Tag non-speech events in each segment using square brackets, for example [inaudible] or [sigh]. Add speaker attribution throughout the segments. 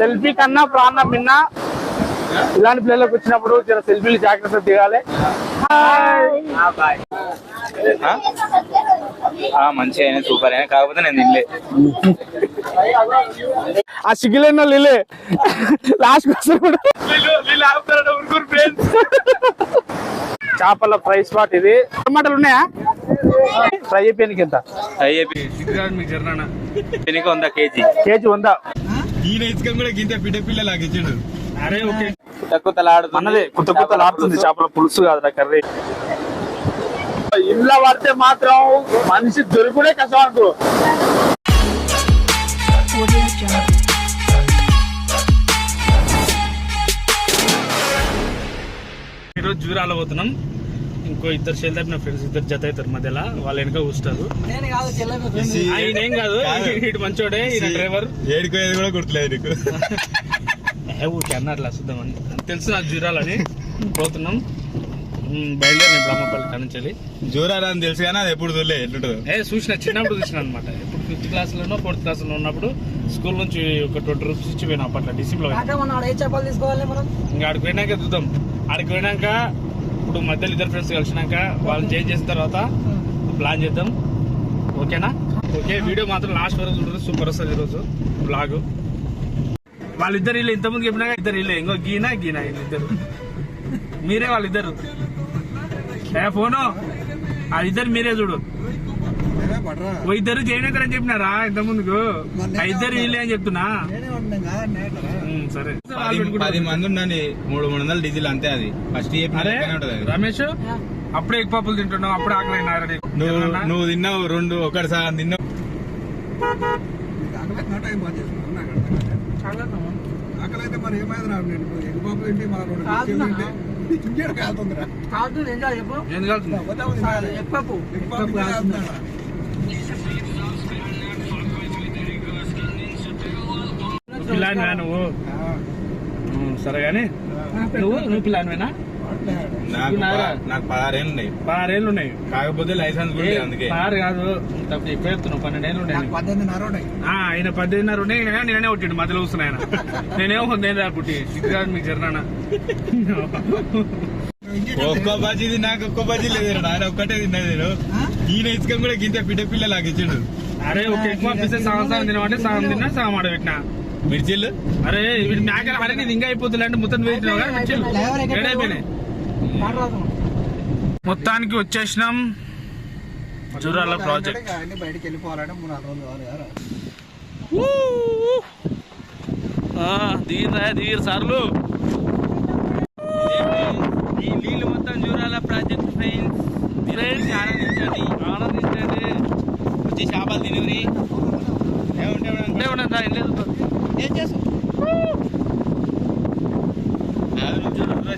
Speaker 1: Selfie కన్నా ప్రాణం మిన్న ఇలాంటి ప్లేలకు వచ్చినప్పుడు జర సెల్ఫీలు జాగ్రత్త దిగాలి.
Speaker 2: మంచిగా అయినా సూపర్ అయినా కాకపోతే నేను తినలే.
Speaker 1: ఆ సిగ్గులేని వీళ్ళే లాస్ట్ కోసం కూడా. చేపల ఫ్రై స్పాట్ ఇది. టమాటాలు ఉన్నాయా? ఫ్రై అయిపోయానికి ఎంత
Speaker 2: అయ్యేపి దీనికి వంద కేజీ.
Speaker 1: కేజీ ఉందా
Speaker 3: ఈయన ఇసుకం కూడా గింత పిట్ట పిల్ల లాగించాడు
Speaker 1: అరే ఓకే. కొత్త లాడుతుంది చేపల పులుసు కాదురా కర్రీ. ఇంట్లో పడితే మాత్రం మనిషి దొరుకునే కష్టం అనుకో.
Speaker 4: ఈరోజు జూరాల పోతున్నాం. ఇంకో ఇద్దరు చెల్లి తప్పిన ఫ్రెండ్స్ ఇద్దరు జత అవుతారు మధ్యలో. వాళ్ళ వెనక కూస్తారు ఆయన ఏం కాదు ఇటు మంచోడే ఈయన డ్రైవర్
Speaker 3: ఏడుకోయేది కూడా గుర్తులేదు నీకు.
Speaker 4: ఏ ఊరికే అన్నట్లా చూద్దామని తెలుసు నాకు జూరాలని. పోతున్నాం. ఉమ్, బయలుదేరిన బ్రహ్మపల్లి కానించాలి
Speaker 3: జోరారా అని తెలుసు కానీ అది ఎప్పుడు చూడలే ఎట్లుంటుందో.
Speaker 4: ఏ చూసిన చిన్నప్పుడు చూసిన అనమాట ఇప్పుడు ఫిఫ్త్ క్లాస్లోనో ఫోర్త్ క్లాస్లో ఉన్నప్పుడు స్కూల్ నుంచి ఒక ట్వంటీ రూపీస్ ఇచ్చి పోయినా అప్పట్లో డిసిప్లో ఇంకా ఆడికి పోయినాక చూద్దాం. ఆడికి పోయినాక ఇప్పుడు మధ్యలో ఇద్దరు ఫ్రెండ్స్ కలిసినాక వాళ్ళు చేంజ్ చేసిన తర్వాత ప్లాన్ చేద్దాం. ఓకేనా? ఓకే వీడియో మాత్రం లాస్ట్ వరకు చూడదు సూపర్ వస్తుంది ఈరోజు బ్లాగ్ వాళ్ళిద్దరు వీళ్ళు ఇంతకుముందు చెప్పినాక ఇద్దరు వీళ్ళు. ఇంకో గీనా గీనా వీళ్ళిద్దరు. మీరే వాళ్ళిద్దరు. ఏ ఫోను? ఆ ఇద్దరు మీరే చూడు. ఓ ఇద్దరు చేయనక్కర్ అని చెప్పినారా ఇంత ముందుకు ఇద్దరు వీళ్ళే అని చెప్తున్నా. సరే.
Speaker 3: పది మంది ఉండండి మూడు మూడు వందల డీజిల్ అంతే అది. ఫస్ట్.
Speaker 4: రమేష్ అప్పుడే ఎగ్ పప్పులు తింటున్నావు అప్పుడే ఆకలి?
Speaker 3: నువ్వు తిన్నావు రెండు ఒకటి సగం తిన్నావు.
Speaker 5: ఆకలైతే మరి ఏమైంది రా నేను ఇప్పుడు ఎగ్ పప్పు తింటే మా రెండు చికెన్ తింటే ఇంకేడు కాలుతుందిరా.
Speaker 4: ఏం కావాల్సింది?
Speaker 5: ఎగ్ పప్పు. ఎగ్ పప్పు కాలుతుందిరా
Speaker 4: పిల్లానివా నువ్వు. సరే గాని. నువ్వు నువ్వు పిల్లానివేనా
Speaker 3: నాకు
Speaker 4: నారా?
Speaker 3: ప- నాకు పదహారేళ్ళు ఉన్నాయి.
Speaker 4: పదహారేళ్ళు ఉన్నాయి.
Speaker 3: కాకపోతే లైసెన్స్ అందుకే.
Speaker 4: పదహారు కాదు. తప్ప ఎక్కువ చెప్తున్నావు పన్నెండేళ్ళు ఉన్నాయి. ఆయన పద్దెనిమిదిన్నర ఉన్నాయి కానీ నేనే కొట్టిండు మధ్యలో వస్తున్నా ఆయన. నేనేమో నేను రా పుట్టి. కాదు మీకు జరనా
Speaker 3: ఒక్క బజ్జీ నాకు ఒక్క బజ్జీ లేదు ఆయన ఒక్కటే తిన్నది నేను. ఈయన ఇసుకం కూడా గింత పిట్ట పిల్ల లాగించాడు
Speaker 4: అరే ఒక ఎక్కువ పిస్తే సగం సగం తినమంటే సగం తిన్నా సగం ఆడ పెట్టినా.
Speaker 3: మిర్చిలు
Speaker 4: అరే వీడి మేకలు అరే నీది ఇంకా అయిపోతుంది అంటే మొత్తం వేసినావు కదా మిర్చిలు. ఏడైపోయినాయి. మొత్తానికి వచ్చేసినాం. జూరాల ప్రాజెక్ట్.
Speaker 5: బయటికి వెళ్ళిపోవాలంటే మూడు నాలుగు రోజులు కావాలి కదా
Speaker 4: దిగిరా దిగిరు సార్లు.
Speaker 2: ఈ నీళ్ళు మొత్తం జూరాల ప్రాజెక్ట్ ఫ్రెండ్స్.
Speaker 4: ఫ్రెండ్స్
Speaker 2: ఆనందించండి?
Speaker 4: ఆనందించండి.
Speaker 2: వచ్చి చేపలు తినవి ఏముంటే
Speaker 4: ఉండే ఉండదు ఏం లేదు
Speaker 2: ఏం చేస్తావు?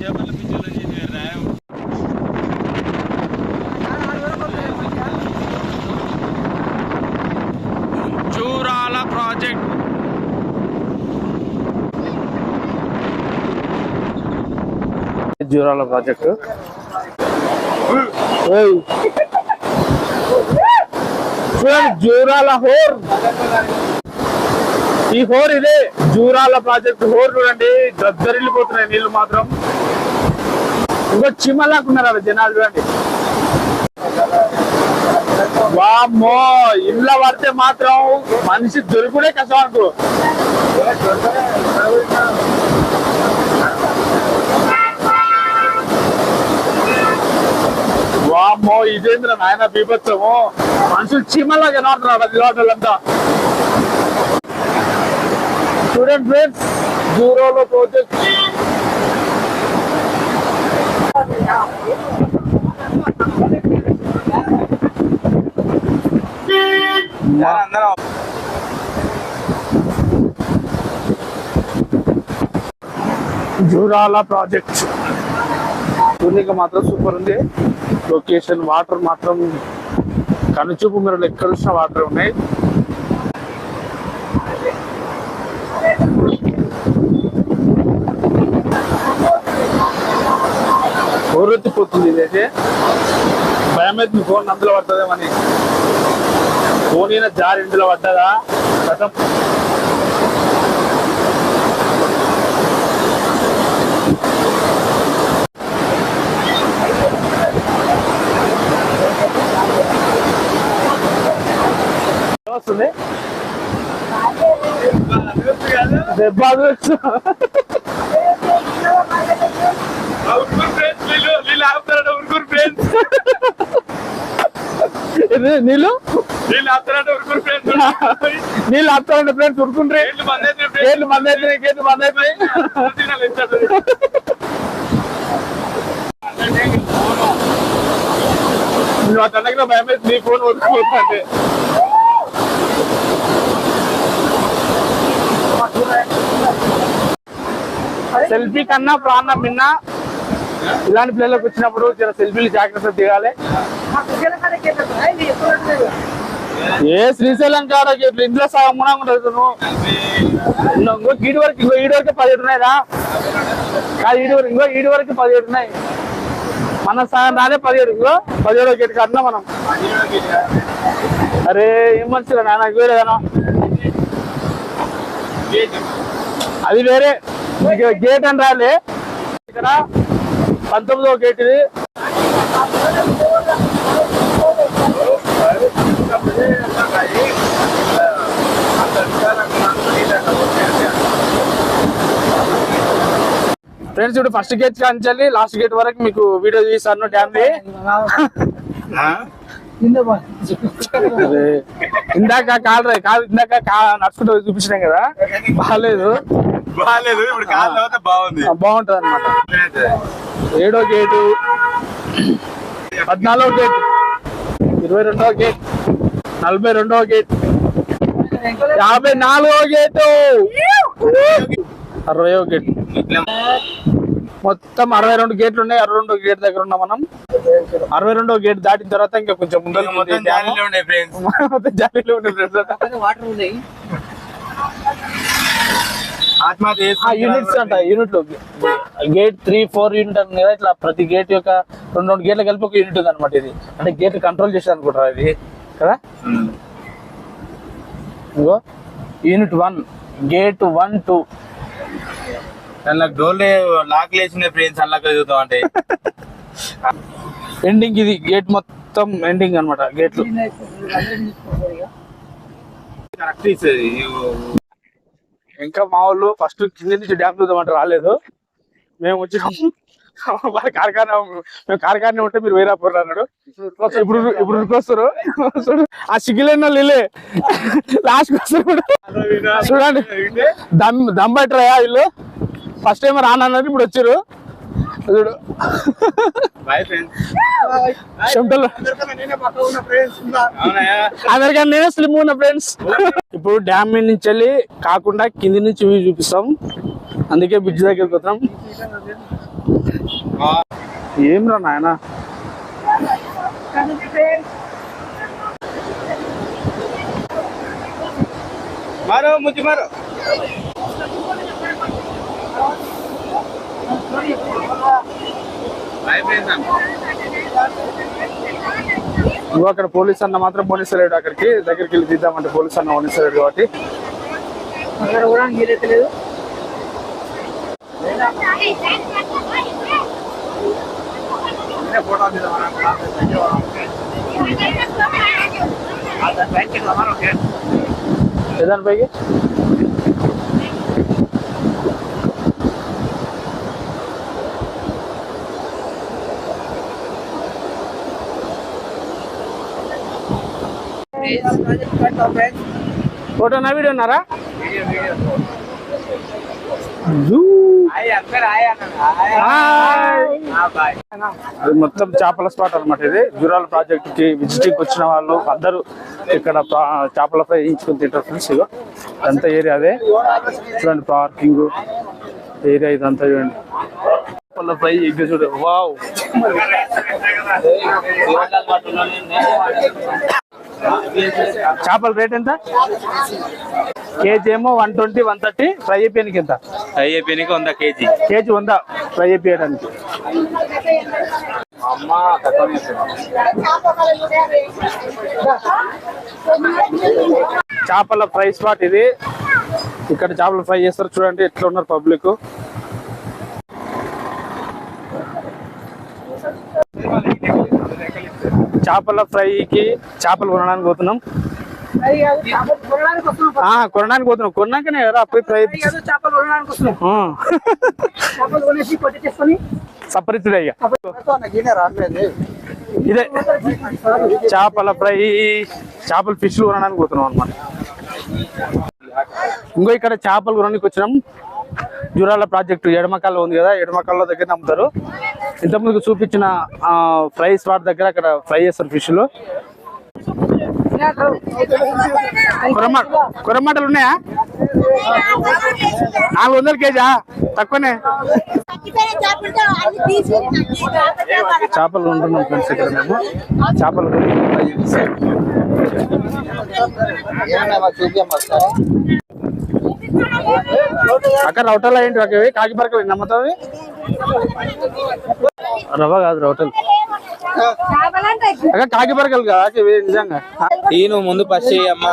Speaker 2: చేపల పిచ్చోళ్ళు చేసి రా.
Speaker 4: జూరాల ప్రాజెక్ట్.
Speaker 1: జూరాల ప్రాజెక్టు. చూడండి జూరాల హోర్. ఈ హోర్ ఇదే జూరాల ప్రాజెక్ట్. హోర్ చూడండి దద్దరిల్లిపోతున్నాయి నీళ్ళు మాత్రం. ఇంకో చిమ్మలాకున్నారు అక్కడ జనాలు చూడండి. వామ్మో ఇళ్ళ పడితే మాత్రం మనిషి దొరుకునే కష్టం అనుకో. వామ్మో ఇదేంద్ర నాయన బీభత్సము? మనుషులు చిమలా కనబడుతున్నారు అది వాళ్ళంతా స్టూడెంట్ ఫ్రెండ్స్ జూరోలో ప్రాజెక్ట్ జూరాల ప్రాజెక్ట్. చూడడానికి మాత్రం సూపర్ ఉంది. లొకేషన్ వాటర్ మాత్రం కనుచూపు మీరు ఎక్కడ వచ్చిన వాటర్ ఉన్నాయి. అభివృద్ధి పోతుంది ఇదైతే. భయం అయితే మీ ఫోన్ అందులో పడుతుందేమని ఫోన్ అయినా జారి ఇందులో పడ్డదా?
Speaker 3: గతం వస్తుంది. దెబ్బ అభివృద్ధి
Speaker 1: అదృష్టం. నీళ్ళు?
Speaker 3: వీళ్ళు ఉరుకురు ఫ్రెండ్స్
Speaker 1: నీళ్ళు వస్తారండి ఫ్రెండ్స్ ఉరుకుండ్రి
Speaker 3: వీళ్ళు మంది అయితే
Speaker 1: గేట్లు బంద్ అయిపోయినాయి నువ్వు ఆ భయం నీ ఫోన్ సెల్ఫీ కన్నా ప్రాణం మిన్న ఇలాంటి పిల్లలకు వచ్చినప్పుడు చిన్న సెల్ఫీలు జాగ్రత్త దిగాలి. ఏ శ్రీశైలం కాడ ఇంట్లో సగం మునా ఉంటుంది నువ్వు? ఇంకో ఈడు వరకు ఇంకో ఈడు వరకు పదిహేడు ఉన్నాయిరా. కాదు ఈడు వరకు ఇంకో ఈడు వరకు పదిహేడు ఉన్నాయి. మన సగం రాలే పదిహేడు ఇంకో పదిహేడు గేట్ కట్టినా మనం. అరే ఏం మనుషులు నాన్న వేరేదానా అది వేరే. గేట్ అని రాలే. ఇక్కడ పంతొమ్మిదో గేట్ ఇది ఫ్రెండ్స్ ఇప్పుడు ఫస్ట్ గేట్ కాంచాలి లాస్ట్ గేట్ వరకు మీకు వీడియో తీస్తాను డ్యామ్ ఇందాక కాల్ రా- కాల్ ఇందాక కా- నడుచుకుంటూ పోయి చూపించినాం కదా. బాగాలేదు
Speaker 3: బాగాలేదు ఇప్పుడు కాదు తర్వాత బాగుంది.
Speaker 1: బాగుంటది అనమాట ఏడో గేటు. పద్నాలుగో గేట్. ఇరవై రెండవ గేట్. నలభై రెండవ గేట్. యాభై నాలుగో గేటు. అరవయో గేట్. మొత్తం అరవై రెండు గేట్లు ఉన్నాయి. అరవై రెండో గేట్ దగ్గర ఉన్నాం మనం. అరవై రెండో గేట్ దాటిన తర్వాత ఇంకా కొంచెం ముందర
Speaker 3: జాలీలో ఉండే ఫ్రెండ్స్
Speaker 1: జాలీలో ఉండే friends అంతా.
Speaker 3: ఆత్మహత్య
Speaker 1: ఆ యూనిట్స్ అంట యూనిట్లో గేట్ త్రీ ఫోర్ యూనిట్ అని కదా ఇట్లా ప్రతి గేట్ యొక్క రెండు రెండు గేట్ల కలిపి ఒక యూనిట్ ఉంది అనమాట ఇది. అంటే గేట్ కంట్రోల్ చేసేది అనుకుంటారా ఇది? కదా? ఇగో unit one gate one two
Speaker 3: డోర్లే lock లేచిన ఫ్రెండ్స్ చదువుతాం అంటే.
Speaker 1: ఎండింగ్ ఇది గేట్ మొత్తం ఎండింగ్ అన్నమాట గేట్లు ఇంకా మా వాళ్ళు ఫస్ట్ కింద నుంచి డ్యామ్ చూద్దామంటే రాలేదు. మేము వచ్చినాం [laughs] వాళ్ళ కార్ఖానా మేము కార్ఖానా ఉంటే మీరు వేరే పోరు అన్నాడు. ఇప్పుడు ఇప్పుడు వస్తారు ఆ సిగ్గులేని వాళ్ళు వీళ్ళే లాస్ట్ వస్తారు కూడా. చూడండి. దమ్ దమ్ పట్టరాయా వీళ్ళు? ఫస్ట్ టైం రానన్నారు ఇప్పుడు వచ్చారు. చూడు చెమటలు అందరికన్నా నేనే స్లిమ్ ఉన్నా ఫ్రెండ్స్ ఇప్పుడు డ్యామ్ మీద నుంచి వెళ్ళి కాకుండా కింది నుంచి వ్యూ చూపిస్తాం. అందుకే బ్రిడ్జ్ దగ్గరికి వస్తున్నాం ఏం రా నాయన?
Speaker 3: మారో ముచ్చి మారో బాయ్ ఫ్రెండ్స్
Speaker 1: నువ్వు అక్కడ పోలీస్ అన్న మాత్రం పోలీస్ లేడు అక్కడికి. దగ్గరికి వెళ్ళి తీద్దామంటే పోలీస్ అన్న పోలీస్ లేడు కాబట్టి. ఏదాని పైకి? ఫోటో నా వీడియో ఉన్నారా. అది మొత్తం చేపల స్పాట్ అన్నమాట ఇది. జురాల ప్రాజెక్ట్కి విజిటింగ్ వచ్చిన వాళ్ళు అందరూ ఇక్కడ చేపల ఫ్రై వేయించుకొని తింటారు ఫ్రెండ్స్ ఇగో. ఇదంతా ఏరియా అదే. చూడండి పార్కింగ్ ఏరియా ఇదంతా చూడండి. చేపల ఫ్రై ఎగ్ చూడు. వావ్. చేపల రేట్ ఎంత? కేజీ ఏమో one twenty one thirty. Fry అయిపోయానికి ఎంత?
Speaker 3: అయ్యే పెనికి వంద కేజీ.
Speaker 1: కేజీ వంద. ఫ్రై అయిపోయడానికి చేపల ఫ్రై స్పాట్ ఇది. ఇక్కడ చేపల ఫ్రై చేస్తారు చూడండి ఎట్లా ఉన్నారు పబ్లిక్. చేపల ఫ్రైకి చేపలు కొనడానికి పోతున్నాం. కొనడానికి పోతున్నాం. కొన్నాకనే కదా పోయి ఫ్రై సపరితుడే ఇక. ఇదే. చేపల ఫ్రై చేపల ఫిష్లు కొనడానికి పోతున్నాం అనమాట ఇంకో ఇక్కడ చేపలు కొనడానికి వచ్చినాం. జూరాల ప్రాజెక్టు ఎడమకాల్లో ఉంది కదా ఎడమకాల్లో దగ్గర అమ్ముతారు ఇంతకుముందు చూపించిన ఫ్రై స్పాట్ దగ్గర అక్కడ ఫ్రై చేస్తారు ఫిష్లు. కొరమా కొరమాటలు ఉన్నాయా? నాలుగు వందల కేజా తక్కువనే. చేపలు ఉంటున్నాం ఫ్రెండ్స్ ఇక్కడ మేము. చేపలు అక్కడ రౌటల్ ఏంటి అక్కడ కాకి పరకలు నమ్ముతావి రవ్వ కాదు రౌటల్ అక్కడ కాకి పరకలు కదా ఇవి నిజంగా.
Speaker 3: ఈయన ముందు ఫస్ట్ అమ్మ.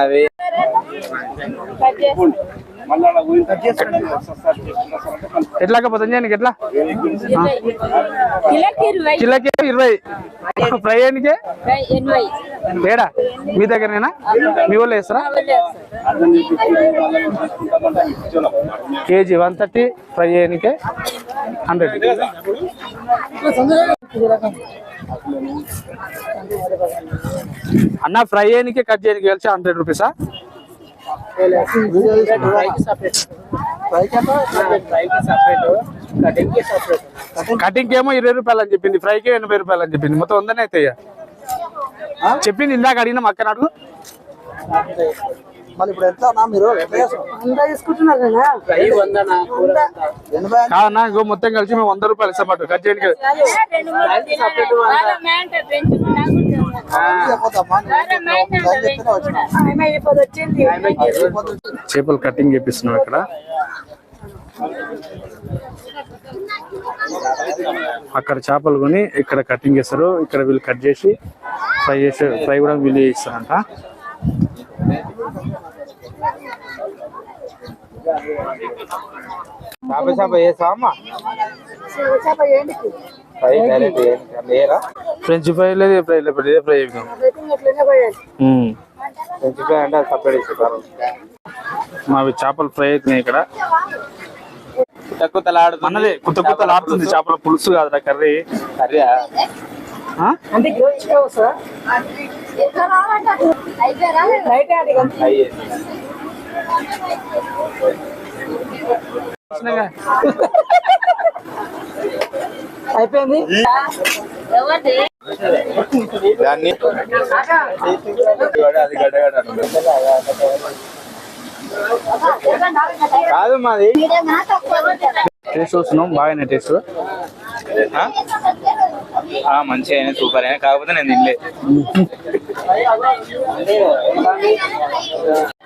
Speaker 3: అవి.
Speaker 1: ఎట్లా పోతుంది చేయడానికి ఎట్లా?
Speaker 6: కిలోకి ఇరవై.
Speaker 1: ఫ్రై అయ్యానికే
Speaker 6: ఎనభై.
Speaker 1: వేడా మీ దగ్గరనేనా? మీ వాళ్ళు వేస్తారా కేజీ వన్ థర్టీ ఫ్రై చేయనికే హండ్రెడ్. అన్న ఫ్రై చేయనికే కట్ చేయడానికి కలిసి హండ్రెడ్ రూపీసా? కటింగ్ ఏమో ఇరవై రూపాయలు అని చెప్పింది ఫ్రైకి ఎనభై రూపాయలు అని చెప్పింది. మొత్తం వందనే అయితే చెప్పింది ఇందాక అడిగిన అక్క నాడు
Speaker 5: మళ్ళీ ఇప్పుడు ఎట్లా అన్నా మీరు
Speaker 1: కాదన్నా ఇంకో మొత్తం కలిసి మేము వంద రూపాయలు ఇస్తాం కట్ చేయడానికి చేపలు కటింగ్ చేపిస్తున్నాం ఇక్కడ. అక్కడ చేపలు కొని ఇక్కడ కటింగ్ చేస్తారు. ఇక్కడ వీళ్ళు కట్ చేసి ఫ్రై చేసి ఫ్రై కూడా వీళ్ళు చేస్తారంట.
Speaker 3: చేప చేప అమ్మ?
Speaker 7: చేప
Speaker 3: ఫ్రై డైరెక్ట్
Speaker 1: ఫ్రెంచ్ ఫ్రై లేదు ఫ్రై లేదు ఇదే ఫ్రై చేద్దాం.
Speaker 3: ఫ్రెంచ్ ఫ్రై అంటే సపరేట్ ఇస్తారు.
Speaker 1: మావి చేపలు ఫ్రై అవుతున్నాయి ఇక్కడ. అన్నది కొత్త కొత్త లాడుతుంది చేపల పులుసు కాదురా కర్రీ.
Speaker 3: కర్రీ
Speaker 1: ఆ?
Speaker 7: అంటే [laughs] అయిపోయింది?
Speaker 3: దాన్ని అది కాదు మాది.
Speaker 1: టేస్ట్ వస్తున్నాం బాగానే టేస్ట్.
Speaker 3: మంచిగా అయినా సూపర్ అయినా కాకపోతే నేను తినలే. [laughs] [laughs]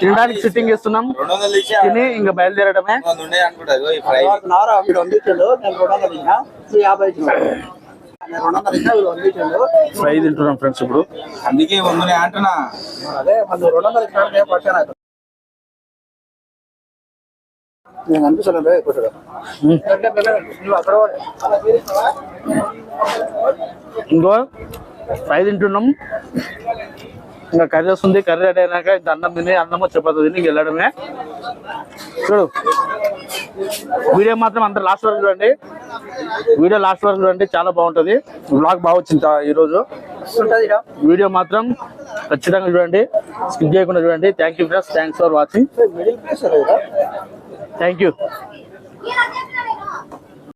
Speaker 1: తినడానికి సిట్టింగ్
Speaker 3: ఇచ్చా
Speaker 1: తిని ఇంకా బయలుదేరడమే.
Speaker 3: ఫ్రై
Speaker 1: తింటున్నాం ఫ్రెండ్స్ ఇప్పుడు.
Speaker 3: అందుకే వందనే అంటున్నా.
Speaker 5: అదే రెండు వందలు పట్టాను నేను అక్కడ
Speaker 1: ఇంకో ఫ్రై తింటున్నాం. ఇంకా కర్రీ వస్తుంది కర్రీ రెడీ అయినాక ఇంత అన్నం తిని అన్నము చపాతి తిని వెళ్ళడమే. చూడు. వీడియో మాత్రం అంత లాస్ట్ వరకు చూడండి. వీడియో లాస్ట్ వరకు చూడండి చాలా బాగుంటుంది. బ్లాగ్ బాగా వచ్చింది ఈరోజు. వీడియో మాత్రం ఖచ్చితంగా చూడండి. స్కిప్ చేయకుండా చూడండి. Thank you friends thanks for watching thank you